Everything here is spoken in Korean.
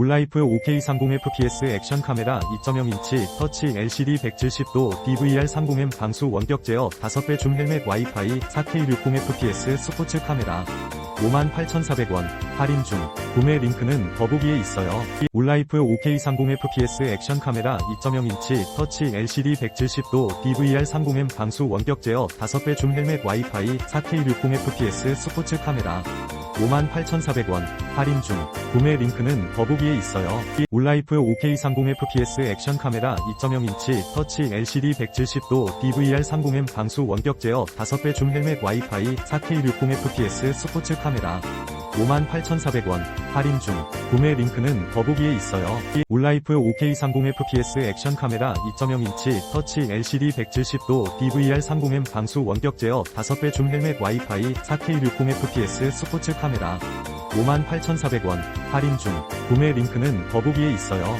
울라이프 5K30fps 액션 카메라 2.0인치 터치 LCD 170도 DVR30M 방수 원격 제어 5배 줌 헬멧 와이파이 4K60fps 스포츠 카메라. 58,400원. 할인 중. 구매 링크는 더보기에 있어요. 울라이프 5K30fps 액션 카메라 2.0인치 터치 LCD 170도 DVR30M 방수 원격 제어 5배 줌 헬멧 와이파이 4K60fps 스포츠 카메라 58,400원 할인 중 구매 링크는 더보기에 있어요. 울라이프 5K30fps 액션 카메라 2.0인치 터치 LCD 170도 DVR30M 방수 원격 제어 5배 줌 헬멧 와이파이 4K60fps 스포츠 카메라 58,400원 할인 중 구매 링크는 더보기에 있어요. 울라이프 5K30fps 액션 카메라 2.0인치 터치 LCD 170도 DVR30M 방수 원격 제어 5배 줌 헬멧 와이파이 4K60fps 스포츠 카메라 58,400원 할인 중 구매 링크는 더보기에 있어요.